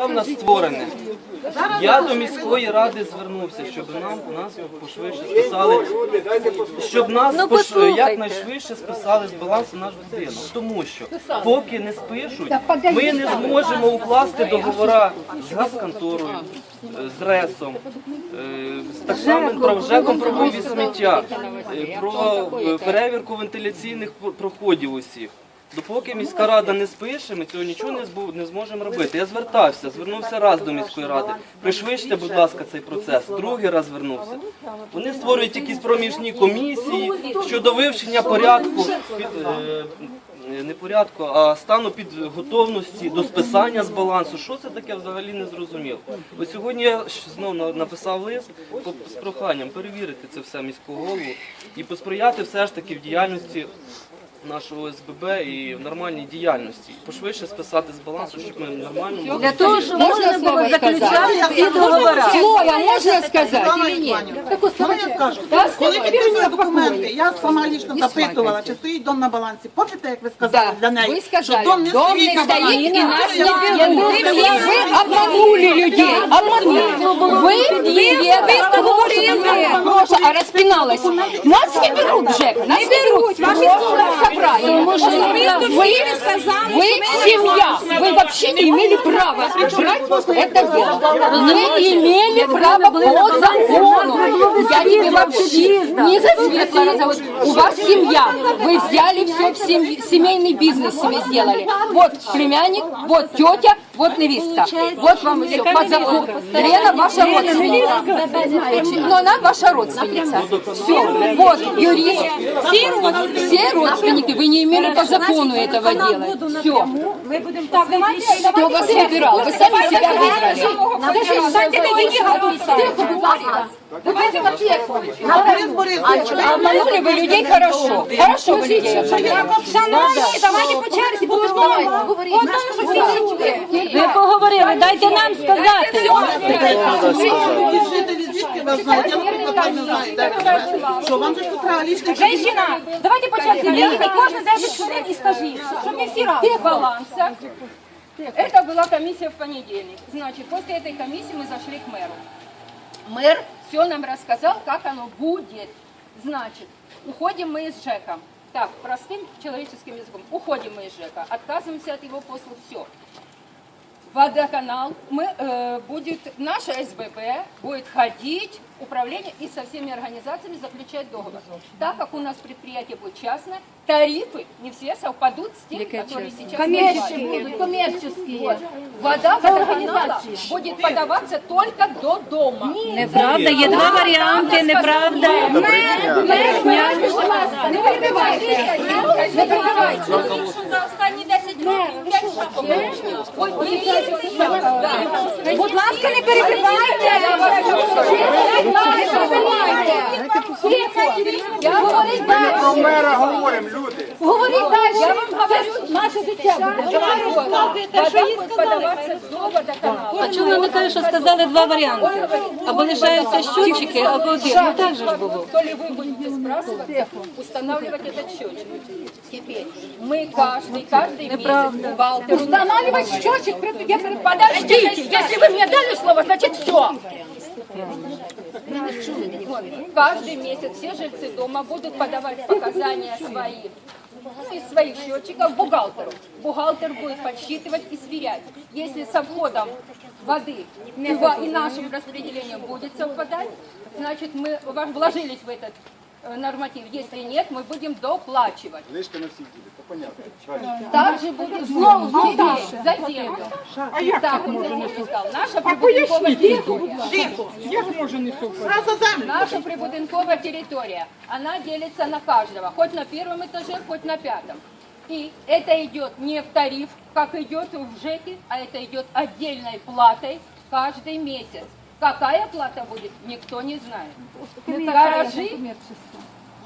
Там нас створене. Я до міської ради звернувся, щоб нам нас пошвидше списали, щоб нас Ну, пош- якнайшвидше списали з балансу наш будинок. Тому що поки не спишуть, ми не зможемо укласти договора з газконторою, з РЕСом, е, з так самим про ЖЕКом про вивіз сміття, е, про е, перевірку вентиляційних проходів усіх. Допоки міська рада не спише, ми цього нічого не зможемо робити. Я звертався, звернувся раз до міської ради. Пришвидште, будь ласка, цей процес. Другий раз звернувся. Вони створюють якісь проміжні комісії щодо вивчення порядку е, не порядку, а стану під готовності до списання з балансу. Що це таке взагалі не зрозуміло. Ось сьогодні я знову написав лист з проханням перевірити це все міського голову і посприяти все ж таки в діяльності нашого СББ і в нормальній діяльності. Пошвидше списати з балансу, щоб ми нормально могли. Для того, щоб можна було заключати ці договори. Слово можна сказати? Світлана Іванівна, Що я скажу? Коли підписали документи, я сама лічно запитувала, чи стоїть дом на балансі. Пам'ятаєте, як ви сказали для неї? ви сказали, що дом не стоїть на балансі. і нас не беруть. Ви обманули людей, обманули. Ви две, ви говорили, а розпиналась. Нас не беруть, Джек, нас не беруть. Ваші слова собрали. Вы, вы семья, вы вообще не имели права брать это дело. Не имели права по закону. Я тебе вообще не засветила. У вас семья. Вы взяли все в сем- семейный бизнес себе сделали. Вот племянник, вот тетя, вот невестка. Вот вам все по закону. Лена ваша родственница. Но она ваша родственница. Все. Вот юрист. Все, род- все родственники. Вы не имели по закону этого делать. Все. Кто вас выбирал? Вы сами себя выбрали. Борис Борисович, Обманули вы людей хорошо. Хорошо вы людей обманули. Шановні, давайте по черзі поговоримо. Ви поговорили, дайте нам сказати. жителі звідки вас знають? Я, наприклад, не знаю, де ви живете. Що, вам же тут треба лічний кабінет? Женщина, давайте по черзі. Приїхай кожен 10 хвилин і скажіть, щоб ми всі разом. баланса. Это была комиссия в понедельник. Значит, после этой комиссии мы зашли к мэру. Мэр все нам рассказал, как оно будет. Значит, уходим мы из ЖЭКа. Так, простым человеческим языком. Уходим мы из ЖЭКа, отказываемся от его послуг, все. Водоканал, мы, э, будет, наша СББ будет ходить, управление и со всеми организациями заключать договор. Так как у нас предприятие будет частное, тарифы не все совпадут с теми, которые сейчас Коммерческие бывают. будут, коммерческие. Вот. Вода водоканала будет подаваться только до дома. Неправда, є два варіанти, неправда. Не перебивайте. Не перебивайте. За останні 10 років 5 шагів. Ой, Будь ласка, не перебивайте. Я говорить далі. Про мера говоримо, люди. Говорить далі. Я вам говорю, наше життя буде. А чому ви не кажете, що сказали два варіанти? Або лишаються щотчики, або один. Ну так же ж було. Спрашивать, устанавливать этот счетчик. Теперь мы каждый, каждый месяц бухгалтеру... Устанавливать счетчик? Я говорю, подождите, если вы мне дали слово, значит все. Каждый месяц все жильцы дома будут подавать показания свои ну, из своих счетчиков бухгалтеру. Бухгалтер будет подсчитывать и сверять. Если со входом воды и, и нашим распределением будет совпадать, значит мы вложились в этот норматив. Если нет, мы будем доплачивать. Лишка на всіх буде, то понятно. Правильно. Также будет снова за землю. А як так може не сказал? Наша прибудинкова территория. Зразу землю. Наша прибудинковая территория, она делится на каждого, хоть на первом этаже, хоть на пятом. И это идет не в тариф, как идет в ЖЭКе, а это идет отдельной платой каждый месяц. Какая плата будет, никто не знает. Гаражи,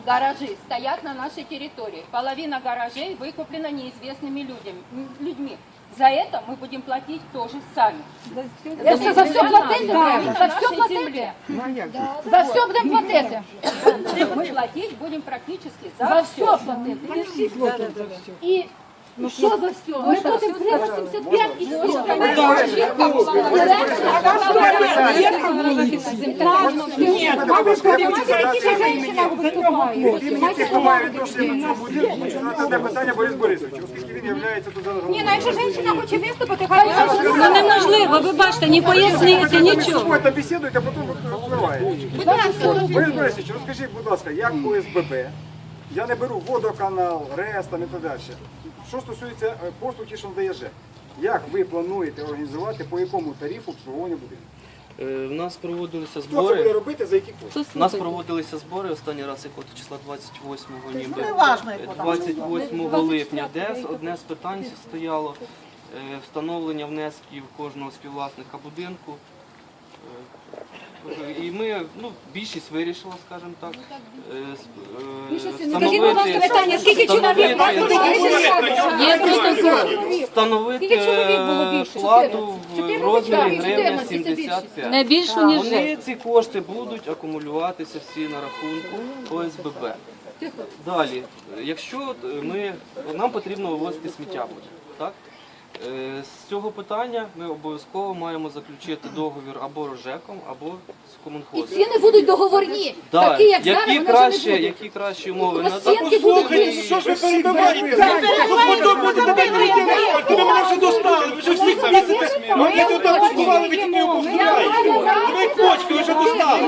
гаражи стоят на нашей территории. Половина гаражей выкуплена неизвестными людьми. людьми. За это мы будем платить тоже сами. За все платити? За все платить? За все будемо платити. Мы платить будем практически за, все. платити. И Ну що за все? Ми платимо 375 і одне питання Борис Борисович, оскільки він є тут зараз Ні, ну якщо жінка хоче виступити, хай Ну неможливо, ви бачите, не пояснити нічого. Ви бесідуєте, а потім впливаєте. Борис Борисович, розкажіть, будь ласка, як ОСББ, я не беру водоканал, РЕС там і так далі. Що стосується е, послуг, що надає ЖЕК, як ви плануєте організувати, по якому тарифу обслуговування будинку? Е, В нас проводилися Хто це буде збори. робити, за які кошти? У нас проводилися збори останній раз якого числа 28-го ніби Ну, як вона. 28 липня, де з- одне з питань стояло е, встановлення внесків кожного співвласника будинку. Е, І ми, ну, більшість вирішила, скажімо так. е, е, Скажіть, будь ласка, питання, скільки чоловік вас туди Є просто встановити Скільки чоловік було е, більше? плату в 14? розмірі 14, гривня це більше. 75. не більше, ніж Вони ці кошти будуть акумулюватися всі на рахунку ОСББ. Далі, якщо е, ми нам потрібно вивозити сміття буде, так? Е, З цього питання ми обов'язково маємо заключити договір або рожеком, або з І комунхозом. ціни будуть договорні. Да, Такі, як зараз, які вони вже краще, не будуть. які кращі умови. Розцінки будуть вищі. Що ж ви перебиваєте? Ви мене вже достали, ви вже всі місяці. Ми тут окупували, ви тільки опускаєте. Ви почки, ви вже достали.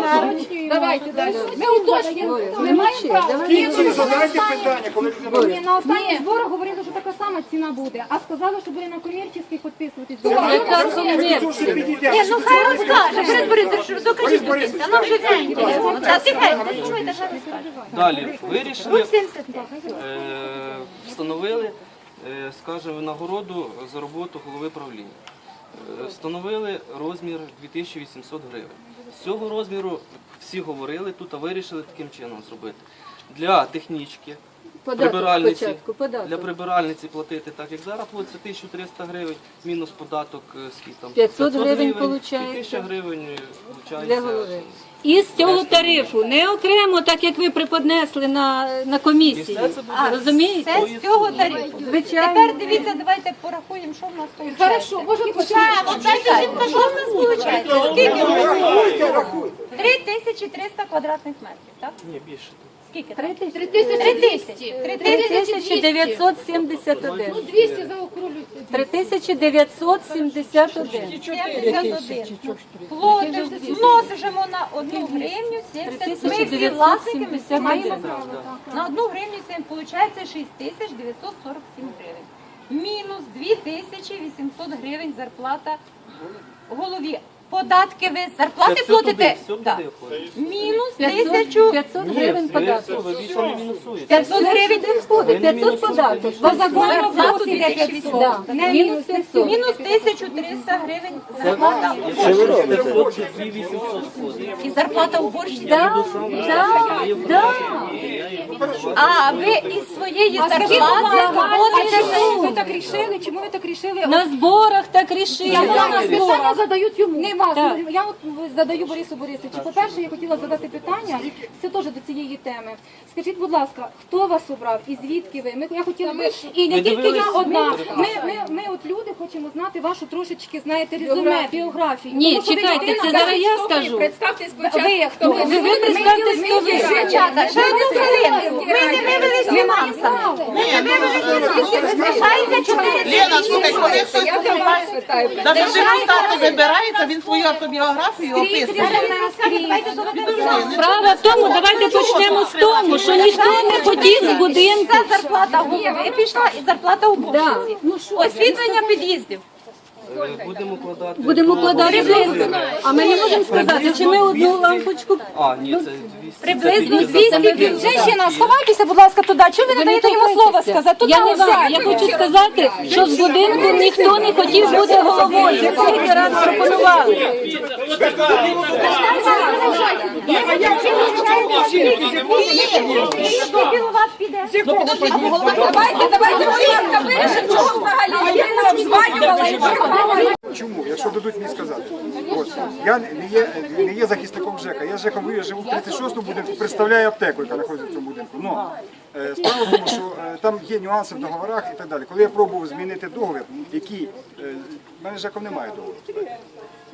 Давайте далі. Ми уточнюємо. Ми маємо право. Кінці задайте питання, коли людина Ні, на останніх зборах говорили, що така сама ціна буде, а сказали, що буде на комерційних підписуватись. яка комерція. Ні, Ну хай розкаже. Борис Борисович, докажіть. Вже все. Та тихенько, що ви скажете. Далі вирішили, е, встановили, е, нагороду за роботу голови правління. Е, Встановили розмір 2800 гривень. З цього розміру всі говорили тут, а вирішили таким чином зробити. Для технічки, прибиральниці, спочатку, податок. для прибиральниці платити так, як зараз платиться 1300 гривень, мінус податок е, скільки там 500 гривень і получається. 1000 гривень виходить. Для голови. І з цього тарифу, не окремо, так як ви приподнесли на, на комісії. А, Розумієте? Це з цього тарифу. Звичайно. Тепер дивіться, давайте порахуємо, що в нас виходить. Хорошо, може жінка, що в нас виходить? Скільки? 3300 квадратних метрів, так? Ні, більше. Скільки? 3200. 3000. 3971. Ну, 200 заокруглюйте. 3971. 71. Платимо, множимо на 1 гривню 70. Ми всі власники, маємо право. На 1 гривню це виходить 6947 гривень. Мінус 2800 гривень зарплата голові. Податки ви зарплати платите? Мінус 500, 1000 500 Ні, гривень не мінусуєте. 500 гривень. Сюди входить, 500 податок. По закону іде 2800. 500. Да. Мінус 500. Мінус 1300 гривень зарплата Якщо ви робите? 2800 входить. і зарплата уборщиці. Да, да, да. А ви із своєї зарплати чому ви так рішили? Чому ви так рішили? На зборах так рішили. Я на питання задають йому. Не вас. Я от задаю Борису Борисовичу. По-перше, я хотіла задати питання, це теж до цієї теми. Скажіть, будь ласка, хто вас обрав і звідки ви? Ми, я хотіла би, і не тільки я одна. Ми, ми, ми от люди хочемо знати вашу трошечки, знаєте, резюме, біографію. Ні, Тому чекайте, людина, це зараз я скажу. Представте спочатку. Ви хто? Ви, ви представте, хто ви. Дівчата, ще одну хвилинку. Ми не вивели з фінансами. Ми не вивели з фінансами. Залишається 4 Лена, слухай, коли хтось навіть депутати вибирається, він свою автобіографію описує. Справа в тому, давайте почнемо з тому, що ніхто не хотів з будинку. Це зарплата голови пішла і зарплата уборщиці. Освітлення під'їздів. Будемо вкладати. Будемо вкладати А ми не можемо сказати, чи ми одну лампочку А, ні, це 200. Приблизно це 200 тільки. Женщина, сховайтеся, будь ласка, туди. Чого ви не даєте йому слово сказати? Туди Я не знаю, я хочу сказати, що з будинку ніхто не хотів бути головою. Скільки раз пропонували. Давайте, давайте, будь ласка, вирішимо, чого взагалі обзванювала. Чому? Якщо дадуть мені сказати. От. Я не є, не є захисником ЖЕКа. Я ЖЕКом живу в 36-му будинку, представляю аптеку, яка знаходиться в цьому будинку. Но Е, Справа в тому, що е, там є нюанси в договорах і так далі. Коли я пробував змінити договір, який е, в мене ЖЕКом немає договору.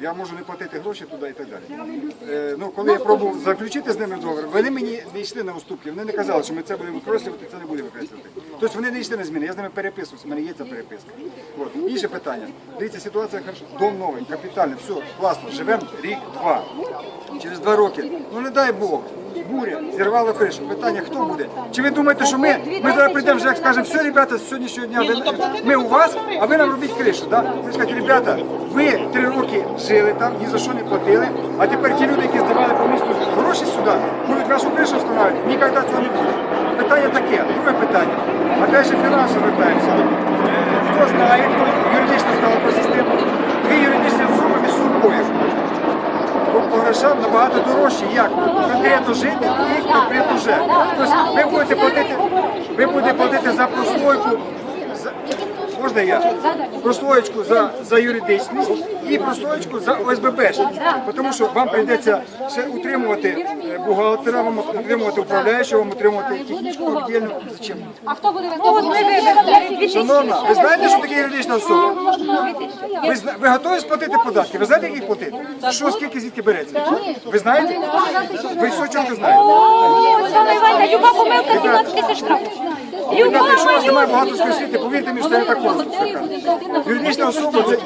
Я можу не платити гроші туди і так далі. Е, ну, коли я пробував заключити з ними договір, вони мені не йшли на уступки. Вони не казали, що ми це будемо використовувати, це не будемо використовувати. Тобто вони не йшли на зміни. Я з ними переписувався, в мене є ця переписка. От. Інше питання. Дивіться, ситуація хороша. Дом новий, капітальний, все, класно. Живемо рік-два. Через два роки. Ну не дай Бог. Буря, зірвало кришу. Питання, хто буде? Чи ви думаєте, що ми, ми зараз прийдемо вже, як скажемо, все, ребята, з сьогоднішнього дня ви, ми у вас, а ви нам робіть кришу. Да? Ви скажете, ребята, ви три роки жили там, ні за що не платили, а тепер ті люди, які здавали по місту гроші сюди, будуть вашу кришу встановлювати. Ніколи цього не буде. Питання таке, друге питання. Опять же фінансово вертаємося. Хто знає, хто юридично стало по систему, дві юридичні особи по по грошам набагато дорожче, як конкретно жити і конкретно жити. Тобто ви будете платити, ви будете платити за прослойку, можна я? Прослоєчку за, за юридичність і прослоєчку за ОСББ. Тому що вам прийдеться ще утримувати бухгалтера, вам утримувати управляючого, вам утримувати технічку віддільну. Зачем? А хто буде виставляти? Шановна, ви знаєте, що таке юридична особа? Ви, ви готові сплатити податки? Ви знаєте, як їх платити? Що, скільки звідки береться? Ви знаєте? Ви все чітко знаєте. Люба помилка 17 тисяч штрафів. Ребята, якщо у вас немає багато скосити, повірте мені, що це просто. Юридична особа це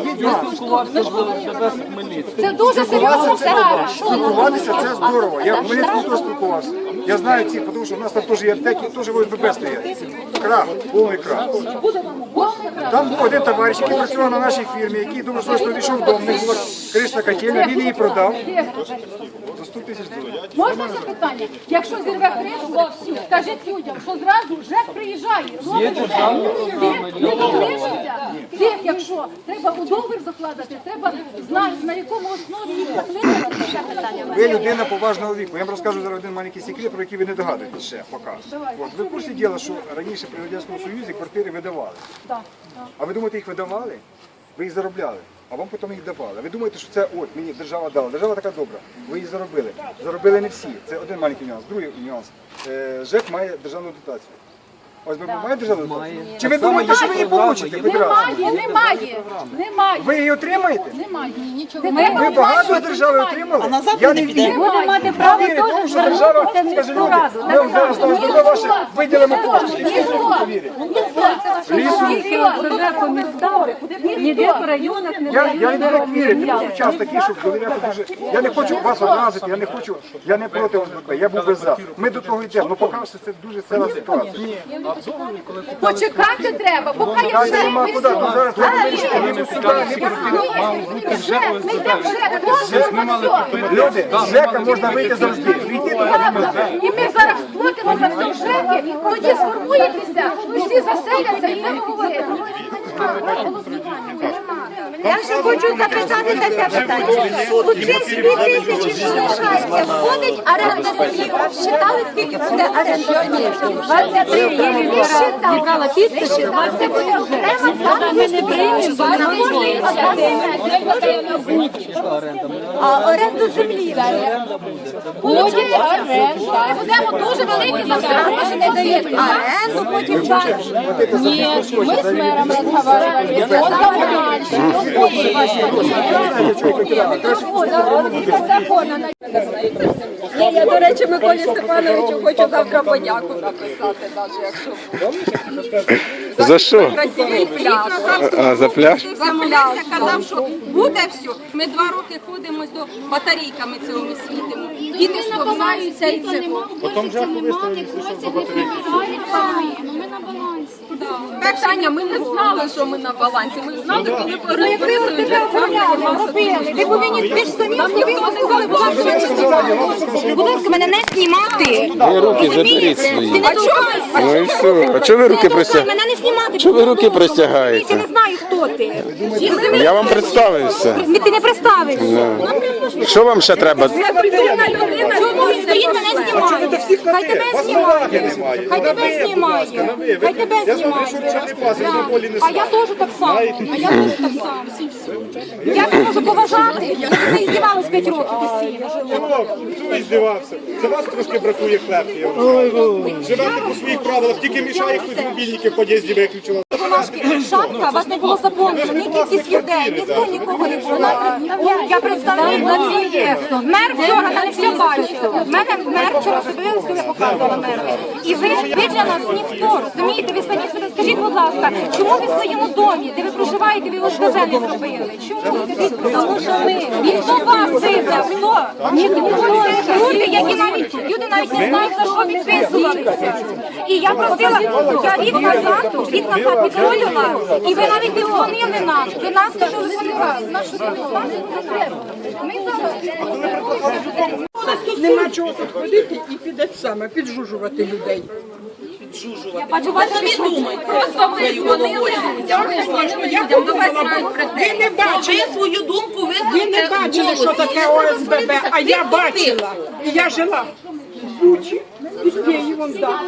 є. Це дуже серйозна справа. Спілкуватися це здорово. Я в Хмельницькому теж спілкувався. Я знаю ці, тому що у нас там теж є аптеки, теж в ОСББ стоять. Крах, повний крах. Там був один товариш, який працював на нашій фірмі, який думав, що ось вийшов дом, в них була кришна котельня, він її продав за 100 тисяч доларів. Можна запитання? Якщо зірве кришу, скажіть людям, що зразу ЖЕК приїжджає. Є державна програма, Не залишиться. Цих, якщо треба у договір закладати, треба знати, на якому основі Ви людина поважного віку. Я вам розкажу зараз один маленький секрет, про який ви не догадуєтесь ще поки. От, ви в курсі діла, що раніше при Радянському Союзі квартири видавали. А ви думаєте, їх видавали? Ви їх заробляли, а вам потім їх давали. Ви думаєте, що це от мені держава дала. Держава така добра. Ви її заробили. Заробили не всі. Це один маленький нюанс. Другий нюанс. Е, ЖЕК має державну дотацію. Ось ви маєте державну? Чи ви думаєте, що ви її получите? немає, немає, немає. Ви її отримаєте? Немає. Ви багато держави отримали? Я не вірю. Буде мати право Вірю, тому теж що держава скаже, люди, ми вам зараз на ОСББ ваше виділимо кошти. Ніхто не повірить. Ніде по районах не Я, я не тому час такий, щоб довіряти дуже. Я не хочу вас образити, я не хочу, я не проти ОСББ, я був би за. Ми до того йдемо, ну поки що це дуже сильна ситуація. Почекати треба, поки я вже нема куди, ну вирішити, ми не йдемо вже, Ми мали Люди, з ЖЕКа можна вийти завжди. Війти туди. І ми зараз платимо за все ЖЕКи, тоді сформуєтеся, всі заселяться і ми говоримо. Я ще хочу запитати таке питання. У цих дві тисячі, що лишається, входить оренда землі? Считали, скільки буде оренда землі? 23 є зібрала підписи, 23 окремо плата ми не А оренду землі? Буде оренда. Будемо дуже великі за все не даєте. Оренду потім далі. Ні, ми з мером розмовляли. Он комунальщик. Ні, я, до речі, Миколі Степановичу хочу завтра подяку написати, навіть якщо За що? красивий пляж. А, за пляж? Замовлявся, казав, що буде все. Ми два роки ходимо до батарейками цілими світимо. Діти сховаються і це. Потім же виставили, що батарейки. Ми на балансі. Питання, ми не знали, що ми на балансі. Ми знали, коли перекрили вже робили. Ви повинні ви ж самі ніхто не сказали, будь ласка, Будь ласка, мене не знімати. Ви руки заберіть свої. А чого? Ну і все. А чого ви руки простягаєте? Мене не знімати. Чого ви руки Я не знаю, хто ти. Я вам представився. Ти не представився. Що вам ще треба? Придурна людина. Ви він мене знімає. Хай тебе знімає. Хай тебе знімає. Хай тебе знімає. А я теж так само. А я теж так само. Я не можу поважати. Ти здівалась 5 років постійно. Хто здивався? Це вас трошки бракує хлебки. я. Живете по своїх правилах, тільки мішає хтось мобільники в під'їзді виключила. Бумажки, шапка, вас не було заповнено, кількість людей, ніхто нікого не було. Я представник на є. Мер вчора мене все бачив. Мене мер вчора себе я показувала меру. І ви, ви для нас ніхто, розумієте? Ви самі себе скажіть, будь ласка, чому ви в своєму домі, де ви проживаєте, ви ОСББ не зробили? Чому? Тому що ми. Ніхто вас визнав, хто? Ніхто. Люди, які навіть, люди навіть не знають, за що підписувалися. І я просила, я рік назад, рік назад підходила, і ви навіть не дзвонили нам. Ви нас не телефонували. Нашу Ми зараз Нема чого тут ходити і піде саме, піджужувати людей. я бачу, вас не Просто ви дзвонили людям, людям, до вас мають Ви не бачили, свою думку ви не бачили, що таке ОСББ, а я бачила. І я жила в Бучі, під Києвом, так.